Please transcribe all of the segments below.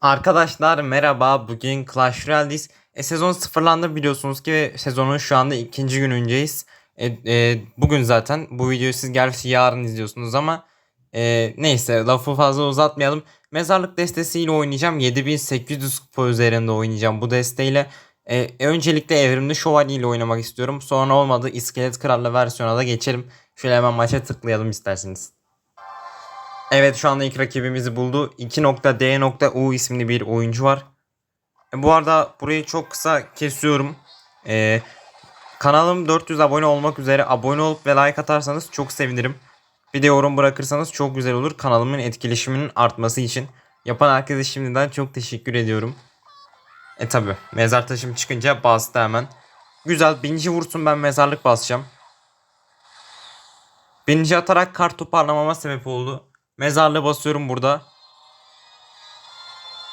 Arkadaşlar merhaba. Bugün Clash Royale'deyiz. E, sezon sıfırlandı biliyorsunuz ki sezonun şu anda ikinci günündeyiz. E, e, bugün zaten bu videoyu siz gerçi yarın izliyorsunuz ama e, neyse lafı fazla uzatmayalım. Mezarlık destesiyle oynayacağım. 7800 kupa üzerinde oynayacağım bu desteğiyle. E, öncelikle evrimli şövalye ile oynamak istiyorum. Sonra olmadı iskelet krallı versiyona da geçelim. Şöyle hemen maça tıklayalım isterseniz. Evet şu anda ilk rakibimizi buldu. 2.D.U isimli bir oyuncu var. E, bu arada burayı çok kısa kesiyorum. E, kanalım 400 abone olmak üzere. Abone olup ve like atarsanız çok sevinirim. Bir de yorum bırakırsanız çok güzel olur. Kanalımın etkileşiminin artması için. Yapan herkese şimdiden çok teşekkür ediyorum. E tabi mezar taşım çıkınca bastı hemen. Güzel birinci vursun ben mezarlık basacağım. Birinci atarak kart toparlamama sebep oldu. Mezarlığı basıyorum burada.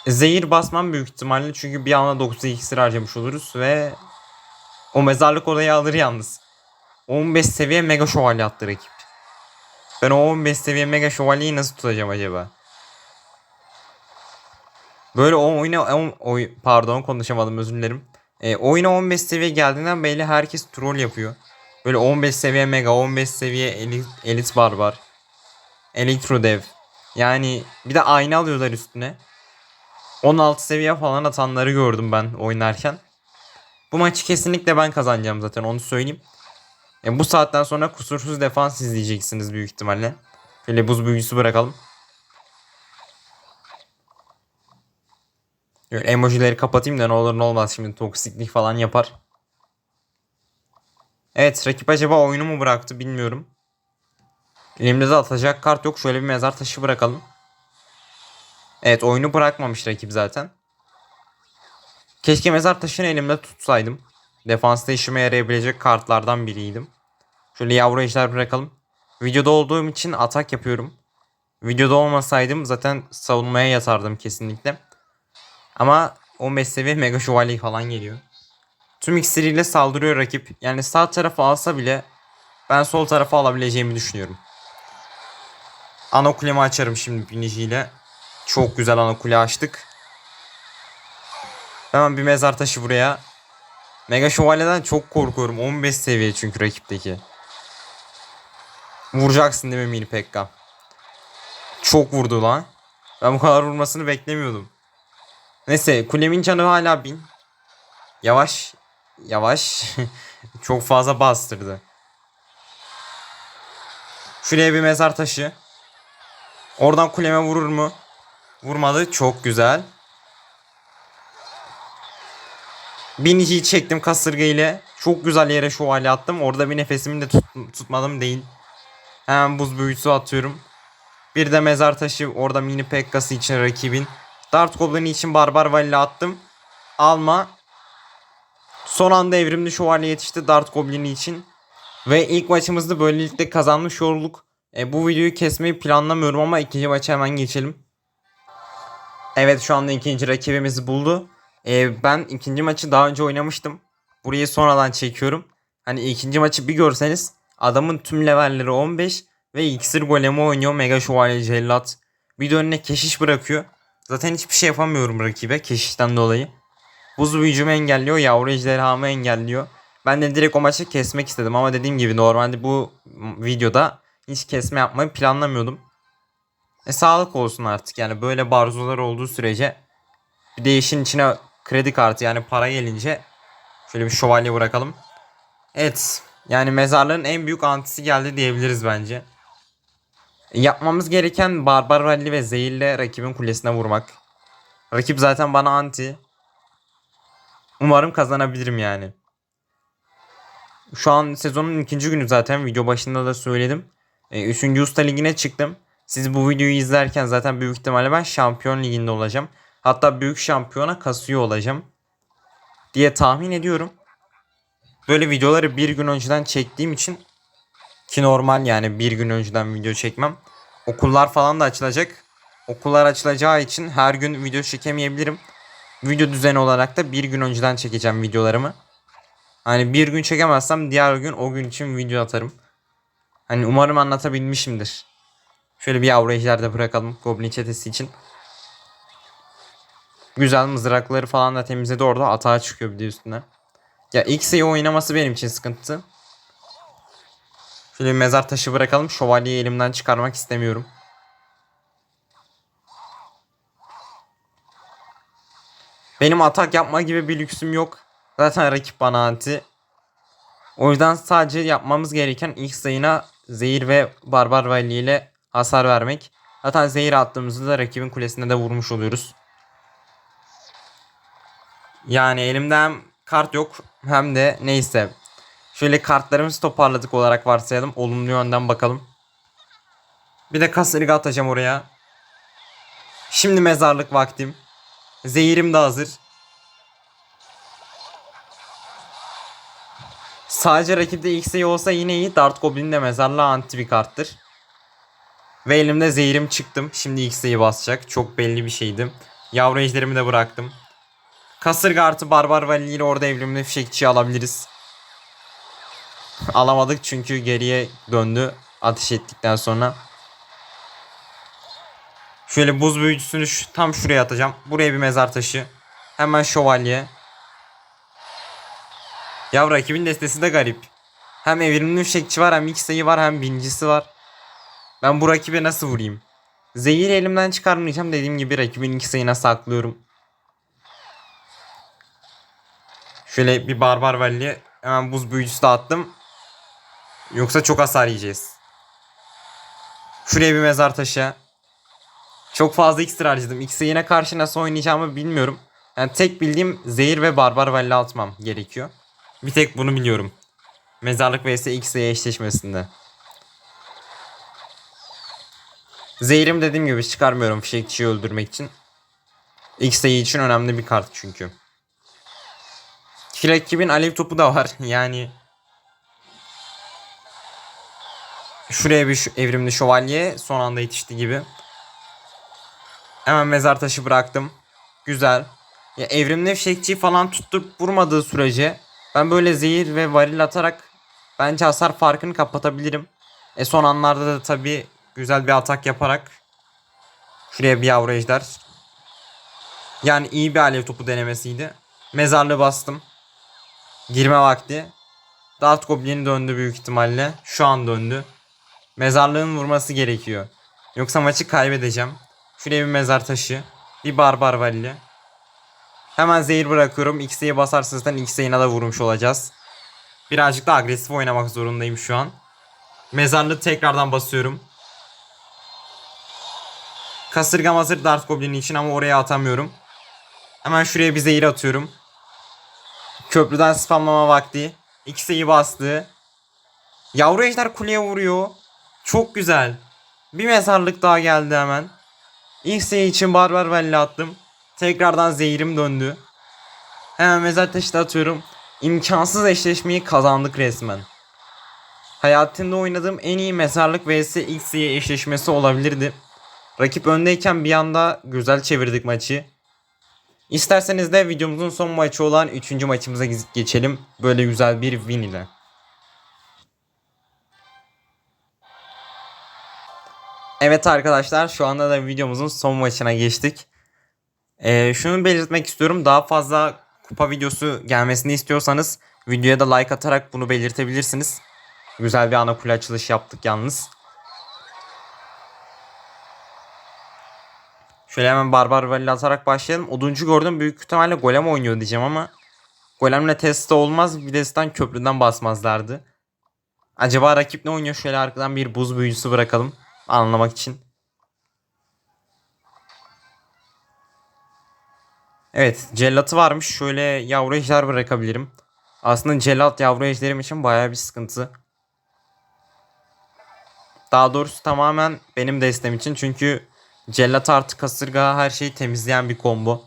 Zehir basmam büyük ihtimalle çünkü bir anda 9 iksir harcamış oluruz ve o mezarlık orayı alır yalnız. 15 seviye mega şövalye attı rakip. Ben o 15 seviye mega şövalyeyi nasıl tutacağım acaba? Böyle o oyuna o, oy- pardon konuşamadım özür dilerim. E, oyuna 15 seviye geldiğinden beri herkes troll yapıyor. Böyle 15 seviye mega, 15 seviye elit, elit barbar. Elektro dev. Yani bir de ayna alıyorlar üstüne. 16 seviye falan atanları gördüm ben oynarken. Bu maçı kesinlikle ben kazanacağım zaten onu söyleyeyim. E, bu saatten sonra kusursuz defans izleyeceksiniz büyük ihtimalle. Şöyle buz büyücüsü bırakalım. Şöyle emojileri kapatayım da ne olur ne olmaz şimdi toksiklik falan yapar. Evet rakip acaba oyunu mu bıraktı bilmiyorum. Elimde de atacak kart yok. Şöyle bir mezar taşı bırakalım. Evet oyunu bırakmamış rakip zaten. Keşke mezar taşını elimde tutsaydım. Defansta işime yarayabilecek kartlardan biriydim. Şöyle yavru ejder bırakalım. Videoda olduğum için atak yapıyorum. Videoda olmasaydım zaten savunmaya yatardım kesinlikle. Ama 15 seviye mega şövalye falan geliyor. Tüm iksiriyle saldırıyor rakip. Yani sağ tarafı alsa bile ben sol tarafı alabileceğimi düşünüyorum. Ana kulemi açarım şimdi biniciyle. Çok güzel ana kule açtık. Hemen bir mezar taşı buraya. Mega şövalyeden çok korkuyorum. 15 seviye çünkü rakipteki. Vuracaksın değil mi Mini Pekka? Çok vurdu lan. Ben bu kadar vurmasını beklemiyordum. Neyse kulemin canı hala bin. Yavaş. Yavaş. çok fazla bastırdı. Şuraya bir mezar taşı. Oradan kuleme vurur mu? Vurmadı. Çok güzel. Biniciyi çektim kasırga ile. Çok güzel yere şövalye attım. Orada bir nefesimi de tut- tutmadım değil. Hemen buz büyüsü atıyorum. Bir de mezar taşı orada mini pekkası için rakibin. Dart Goblin'i için barbar valile attım. Alma. Son anda evrimli şövalye yetişti Dart Goblin'i için. Ve ilk maçımızda böylelikle kazanmış olduk. E, bu videoyu kesmeyi planlamıyorum ama ikinci maça hemen geçelim. Evet şu anda ikinci rakibimizi buldu. E, ben ikinci maçı daha önce oynamıştım. Burayı sonradan çekiyorum. Hani ikinci maçı bir görseniz adamın tüm levelleri 15 ve iksir golemi oynuyor Mega Şövalye Cellat. Bir de önüne keşiş bırakıyor. Zaten hiçbir şey yapamıyorum rakibe keşişten dolayı. Buz büyücümü engelliyor, yavru ejderhamı engelliyor. Ben de direkt o maçı kesmek istedim ama dediğim gibi normalde bu videoda hiç kesme yapmayı planlamıyordum. E sağlık olsun artık yani böyle barzolar olduğu sürece bir de işin içine kredi kartı yani para gelince şöyle bir şövalye bırakalım. Evet yani mezarlığın en büyük antisi geldi diyebiliriz bence. E, Yapmamız gereken barbar rally ve zehirle rakibin kulesine vurmak. Rakip zaten bana anti. Umarım kazanabilirim yani. Şu an sezonun ikinci günü zaten video başında da söyledim. E, üçüncü usta ligine çıktım. Siz bu videoyu izlerken zaten büyük ihtimalle ben şampiyon liginde olacağım. Hatta büyük şampiyona kasıyor olacağım. Diye tahmin ediyorum. Böyle videoları bir gün önceden çektiğim için ki normal yani bir gün önceden video çekmem. Okullar falan da açılacak. Okullar açılacağı için her gün video çekemeyebilirim. Video düzeni olarak da bir gün önceden çekeceğim videolarımı. Hani bir gün çekemezsem diğer gün o gün için video atarım. Hani umarım anlatabilmişimdir. Şöyle bir yavru ejder de bırakalım Goblin çetesi için. Güzel mızrakları falan da temizledi orada. Atağa çıkıyor bir de üstüne. Ya X'e oynaması benim için sıkıntı. Şöyle bir mezar taşı bırakalım. Şövalyeyi elimden çıkarmak istemiyorum. Benim atak yapma gibi bir lüksüm yok. Zaten rakip bana anti. O yüzden sadece yapmamız gereken ilk sayına zehir ve barbar vali ile hasar vermek. Zaten zehir attığımızda da rakibin kulesine de vurmuş oluyoruz. Yani elimde hem kart yok hem de neyse. Şöyle kartlarımızı toparladık olarak varsayalım. Olumlu yönden bakalım. Bir de kasırga atacağım oraya. Şimdi mezarlık vaktim. Zehirim de hazır. Sadece rakipte X'e olsa yine iyi. Dart Goblin de mezarlığa anti bir karttır. Ve elimde zehirim çıktım. Şimdi X'e'yi basacak. Çok belli bir şeydi. Yavru ejderimi de bıraktım. Kasırga artı Barbar Vali ile orada evrimli fişekçi alabiliriz. Alamadık çünkü geriye döndü ateş ettikten sonra. Şöyle buz büyücüsünü tam şuraya atacağım. Buraya bir mezar taşı. Hemen şövalye. Ya rakibin destesi de garip. Hem evrimli fişekçi var hem X'e'yi var hem binicisi var. Ben bu rakibe nasıl vurayım? Zehir elimden çıkarmayacağım dediğim gibi rakibin iki sayına saklıyorum. Şöyle bir barbar valli hemen buz büyücüsü de attım. Yoksa çok hasar yiyeceğiz. Şuraya bir mezar taşı. Çok fazla iksir harcadım. İkisi yine karşı nasıl oynayacağımı bilmiyorum. Yani tek bildiğim zehir ve barbar valli atmam gerekiyor. Bir tek bunu biliyorum. Mezarlık vs X'e eşleşmesinde. Zehirim dediğim gibi çıkarmıyorum fişekçiyi öldürmek için. X'e için önemli bir kart çünkü. Rakibin alev topu da var. Yani Şuraya bir evrimli şövalye son anda yetişti gibi. Hemen mezar taşı bıraktım. Güzel. Ya evrimli fişekçiyi falan tutturup vurmadığı sürece ben böyle zehir ve varil atarak bence hasar farkını kapatabilirim. E son anlarda da tabi güzel bir atak yaparak şuraya bir yavru ejder. Yani iyi bir alev topu denemesiydi. Mezarlığı bastım. Girme vakti. Dart Goblin döndü büyük ihtimalle. Şu an döndü. Mezarlığın vurması gerekiyor. Yoksa maçı kaybedeceğim. Şuraya bir mezar taşı. Bir barbar valli. Hemen zehir bırakıyorum. X'e basarsa zaten X'e da vurmuş olacağız. Birazcık da agresif oynamak zorundayım şu an. Mezarlığı tekrardan basıyorum. Kasırgam hazır Dart Goblin için ama oraya atamıyorum. Hemen şuraya bir zehir atıyorum. Köprüden spamlama vakti. X'e'yi bastı. Yavru ejder kuleye vuruyor. Çok güzel. Bir mezarlık daha geldi hemen. X'e için barbar valli attım. Tekrardan zehirim döndü. Hemen mezar taşı atıyorum. İmkansız eşleşmeyi kazandık resmen. Hayatımda oynadığım en iyi mezarlık vs X'ye eşleşmesi olabilirdi. Rakip öndeyken bir anda güzel çevirdik maçı. İsterseniz de videomuzun son maçı olan 3. maçımıza geçelim. Böyle güzel bir win ile. Evet arkadaşlar şu anda da videomuzun son maçına geçtik. Ee, şunu belirtmek istiyorum. Daha fazla kupa videosu gelmesini istiyorsanız videoya da like atarak bunu belirtebilirsiniz. Güzel bir ana kule açılış yaptık yalnız. Şöyle hemen barbar valli atarak başlayalım. Oduncu gördüm büyük ihtimalle golem oynuyor diyeceğim ama golemle testi olmaz. Bir köprüden basmazlardı. Acaba rakip ne oynuyor? Şöyle arkadan bir buz büyücüsü bırakalım anlamak için. Evet cellatı varmış. Şöyle yavru ejder bırakabilirim. Aslında cellat yavru ejderim için baya bir sıkıntı. Daha doğrusu tamamen benim destem için. Çünkü cellat artı kasırga her şeyi temizleyen bir combo.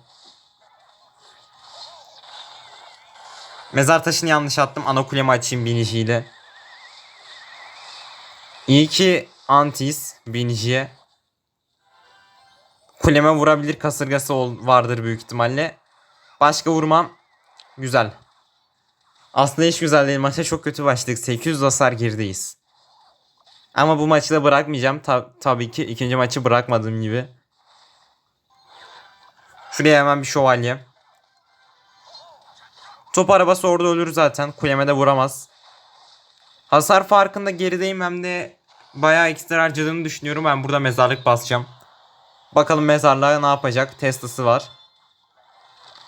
Mezar taşını yanlış attım. Ana kulemi açayım biniciyle. İyi ki Antis biniciye. Kuleme vurabilir kasırgası vardır büyük ihtimalle. Başka vurmam. Güzel. Aslında hiç güzel değil. Maça çok kötü başladık. 800 hasar gerideyiz. Ama bu maçı da bırakmayacağım. Ta tabii ki ikinci maçı bırakmadığım gibi. Şuraya hemen bir şövalye. Top arabası orada ölür zaten. Kuleme de vuramaz. Hasar farkında gerideyim hem de bayağı ekstra harcadığını düşünüyorum. Ben burada mezarlık basacağım. Bakalım mezarlığa ne yapacak? Testası var.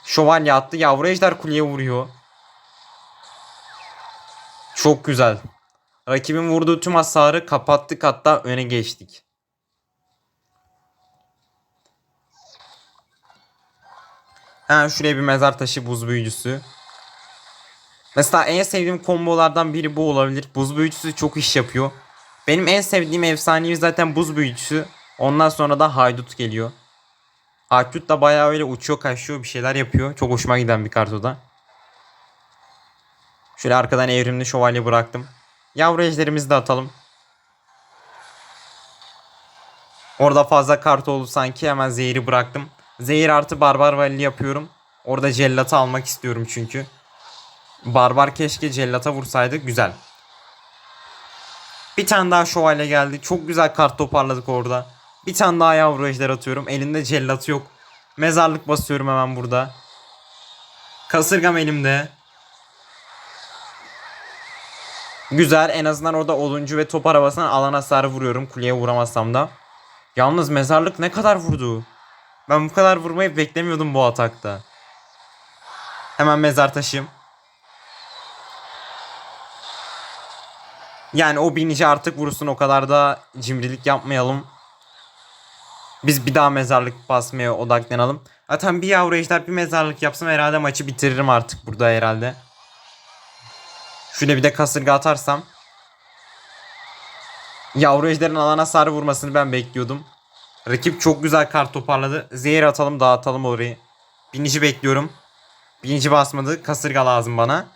Şövalye attı. Yavru ejder kuleye vuruyor. Çok güzel. Rakibin vurduğu tüm hasarı kapattık hatta öne geçtik. Ha şuraya bir mezar taşı buz büyücüsü. Mesela en sevdiğim kombolardan biri bu olabilir. Buz büyücüsü çok iş yapıyor. Benim en sevdiğim efsanevi zaten buz büyücüsü. Ondan sonra da haydut geliyor. Haydut da bayağı öyle uçuyor kaçıyor bir şeyler yapıyor. Çok hoşuma giden bir kart o da. Şöyle arkadan evrimli şövalye bıraktım. Yavru ejderimizi de atalım. Orada fazla kart oldu sanki hemen zehiri bıraktım. Zehir artı barbar valli yapıyorum. Orada cellatı almak istiyorum çünkü. Barbar keşke cellata vursaydı güzel. Bir tane daha şövalye geldi. Çok güzel kart toparladık orada. Bir tane daha yavru ejder atıyorum. Elinde cellatı yok. Mezarlık basıyorum hemen burada. Kasırgam elimde. Güzel en azından orada oluncu ve top arabasına alan hasarı vuruyorum. Kuleye vuramazsam da. Yalnız mezarlık ne kadar vurdu. Ben bu kadar vurmayı beklemiyordum bu atakta. Hemen mezar taşıyım. Yani o binici artık vursun o kadar da cimrilik yapmayalım. Biz bir daha mezarlık basmaya odaklanalım. Zaten bir yavru ejder bir mezarlık yapsam herhalde maçı bitiririm artık burada herhalde. Şöyle bir de kasırga atarsam. Yavru ejderin alana sarı vurmasını ben bekliyordum. Rakip çok güzel kart toparladı. Zehir atalım dağıtalım orayı. Binici bekliyorum. Binici basmadı. Kasırga lazım bana.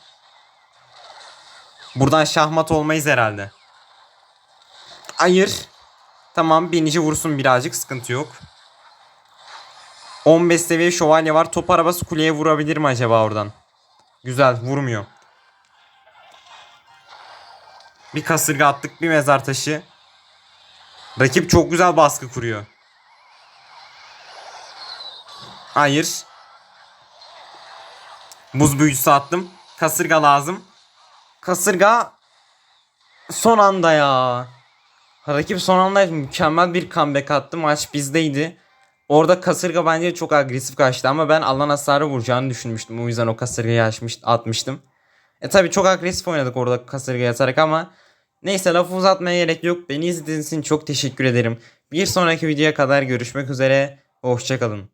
Buradan şahmat olmayız herhalde. Hayır. Tamam binici vursun birazcık sıkıntı yok. 15 seviye şövalye var. Top arabası kuleye vurabilir mi acaba oradan? Güzel vurmuyor. Bir kasırga attık bir mezar taşı. Rakip çok güzel baskı kuruyor. Hayır. Buz büyücüsü attım. Kasırga lazım. Kasırga son anda ya. Rakip son anda mükemmel bir comeback attı. Maç bizdeydi. Orada kasırga bence çok agresif kaçtı ama ben alan hasarı vuracağını düşünmüştüm. O yüzden o kasırgayı açmış, atmıştım. E tabi çok agresif oynadık orada kasırgaya atarak ama neyse lafı uzatmaya gerek yok. Beni izlediğiniz için çok teşekkür ederim. Bir sonraki videoya kadar görüşmek üzere. Hoşçakalın.